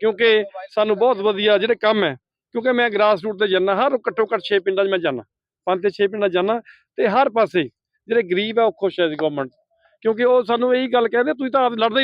ਕਿਉਂਕਿ ਸਾਨੂੰ ਬਹੁਤ ਵਧੀਆ ਜਿਹੜੇ ਕੰਮ ਹੈ, ਕਿਉਂਕਿ ਮੈਂ ਗ੍ਰਾਸ ਰੂਟ ਤੇ ਜਾਂਦਾ, ਹਰ ਘੱਟੋ ਘੱਟ 6 ਪਿੰਡਾਂ 'ਚ ਮੈਂ ਜਾਂਦਾ, ਪੰਜ ਤੇ 6 ਪਿੰਡਾਂ 'ਚ ਜਾਂਦਾ ਤੇ ਹਰ ਪਾਸੇ ਜਿਹੜੇ ਗਰੀਬ ਆ ਉਹ ਖੁਸ਼ ਹੈ ਜੀ ਗਵਰਨਮੈਂਟ ਕਿਉਂਕਿ ਉਹ ਸਾਨੂੰ ਇਹੀ ਗੱਲ ਕਹਿੰਦੇ, ਤੁਸੀਂ ਤਾਂ ਆਪ ਲੜਦੇ